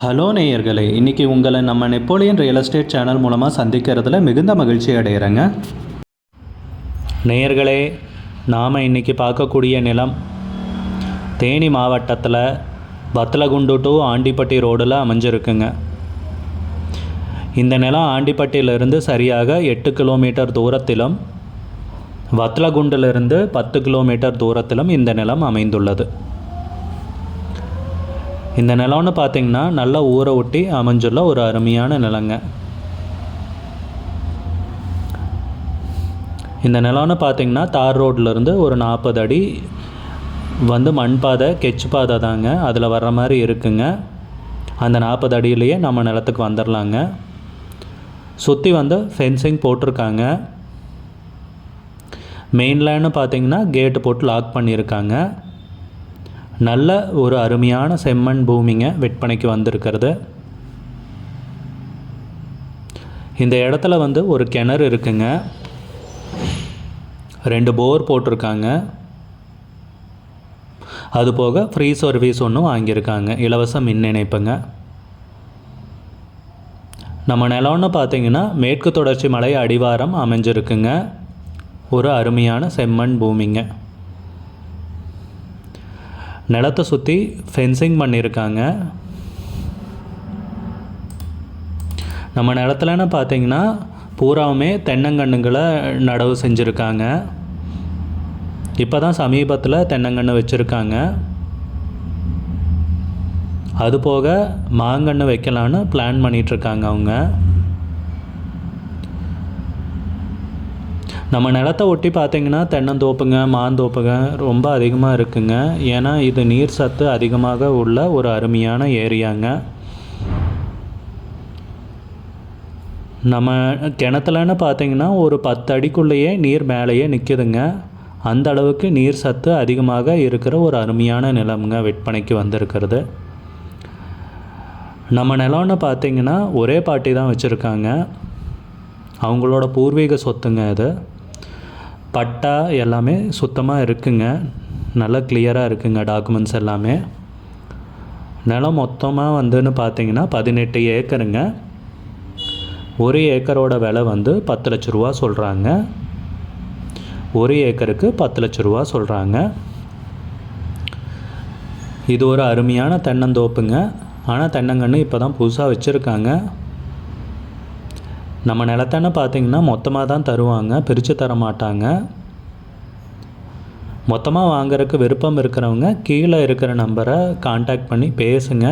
Hello நேயர்களே இன்றைக்கி உங்களை நம்ம நெப்போலியன் ரியல் எஸ்டேட் சேனல் மூலமாக சந்திக்கிறதுல மிகுந்த மகிழ்ச்சி அடைகிறேங்க நேயர்களே நாம் இன்றைக்கி பார்க்கக்கூடிய நிலம் தேனி மாவட்டத்தில் வத்தலகுண்டு டு ஆண்டிப்பட்டி ரோடில் அமைஞ்சிருக்குங்க. இந்த நிலம் ஆண்டிப்பட்டியிலிருந்து சரியாக எட்டு கிலோமீட்டர் தூரத்திலும் வத்தலகுண்டிலிருந்து பத்து கிலோமீட்டர் தூரத்திலும் இந்த நிலம் அமைந்துள்ளது. இந்த நிலம்னு பார்த்தீங்கன்னா நல்லா ஊரை ஒட்டி அமைஞ்சுள்ள ஒரு அருமையான நிலங்க. இந்த நிலம்னு பார்த்தீங்கன்னா தார் ரோட்லேருந்து ஒரு நாற்பது அடி வந்து மண் பாதை கெச்சு பாதை தாங்க. அதில் வர்ற மாதிரி இருக்குங்க. அந்த நாற்பது அடியிலேயே நம்ம நிலத்துக்கு வந்துடலாங்க சுற்றி வந்து ஃபென்சிங் போட்டிருக்காங்க. மெயின்லேன்னு பார்த்தீங்கன்னா கேட்டு போட்டு லாக் பண்ணியிருக்காங்க. நல்ல ஒரு அருமையான செம்மண் பூமிங்க விற்பனைக்கு வந்திருக்கிறது. இந்த இடத்துல வந்து ஒரு கிணறு இருக்குங்க. ரெண்டு போர் போட்டிருக்காங்க. அது போக ஃப்ரீ சர்வீஸ் ஒன்றும் வாங்கியிருக்காங்க. இலவச மின் இணைப்புங்க. நம்ம நிலம்னு பார்த்தீங்கன்னா மேற்கு தொடர்ச்சி மலை அடிவாரம் அமைஞ்சிருக்குங்க. ஒரு அருமையான செம்மண் பூமிங்க. நிலத்தை சுற்றி ஃபென்சிங் பண்ணியிருக்காங்க. நம்ம நிலத்துலன்னு பார்த்தீங்கன்னா பூராவுமே தென்னங்கன்றுகளை நடவு செஞ்சுருக்காங்க. இப்போ தான் சமீபத்தில் தென்னங்கன்று வச்சுருக்காங்க. அது போக மாங்கன்று வைக்கலான்னு பிளான் பண்ணிகிட்ருக்காங்க அவங்க. நம்ம நிலத்தை ஒட்டி பார்த்தீங்கன்னா தென்னந்தோப்புங்க மாந்தோப்புங்க ரொம்ப அதிகமாக இருக்குங்க. ஏன்னா இது நீர் சத்து அதிகமாக உள்ள ஒரு அருமையான ஏரியாங்க. நம்ம கிணத்துலன்னு பார்த்தீங்கன்னா ஒரு பத்து அடிக்குள்ளேயே நீர் மேலேயே நிற்கிதுங்க அந்த அளவுக்கு நீர் சத்து அதிகமாக இருக்கிற ஒரு அருமையான நிலம்ங்க விற்பனைக்கு வந்திருக்கிறது. நம்ம நிலம்னு பார்த்தீங்கன்னா ஒரே பாட்டி தான் வச்சுருக்காங்க. அவங்களோட பூர்வீக சொத்துங்க இது பட்டா எல்லாமே சுத்தமாக இருக்குங்க. நல்லா கிளியராக இருக்குங்க டாக்குமெண்ட்ஸ் எல்லாமே. நிலம் மொத்தமாக வந்துன்னு பார்த்தீங்கன்னா பதினெட்டு ஏக்கருங்க. ஒரு ஏக்கரோட விலை வந்து பத்து லட்ச ரூபா சொல்கிறாங்க ஒரு ஏக்கருக்கு பத்து லட்ச ரூபா சொல்கிறாங்க இது ஒரு அருமையான தென்னந்தோப்புங்க. ஆனால் தென்னங்கன்று இப்போ தான் புதுசாக வச்சுருக்காங்க. நம்ம நிலத்தன்னு பார்த்தீங்கன்னா மொத்தமாக தான் தருவாங்க பிரித்து தர மாட்டாங்க. மொத்தமாக வாங்குறதுக்கு விருப்பம் இருக்கிறவங்க கீழே இருக்கிற நம்பரை காண்டாக்ட் பண்ணி பேசுங்க.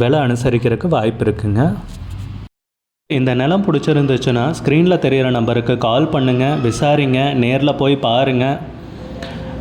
விலை அனுசரிக்கிறதுக்கு வாய்ப்பு இருக்குங்க. இந்த நிலம் பிடிச்சிருந்துச்சுன்னா ஸ்க்ரீனில் தெரிகிற நம்பருக்கு கால் பண்ணுங்கள் விசாரிங்க நேரில் போய் பாருங்கள்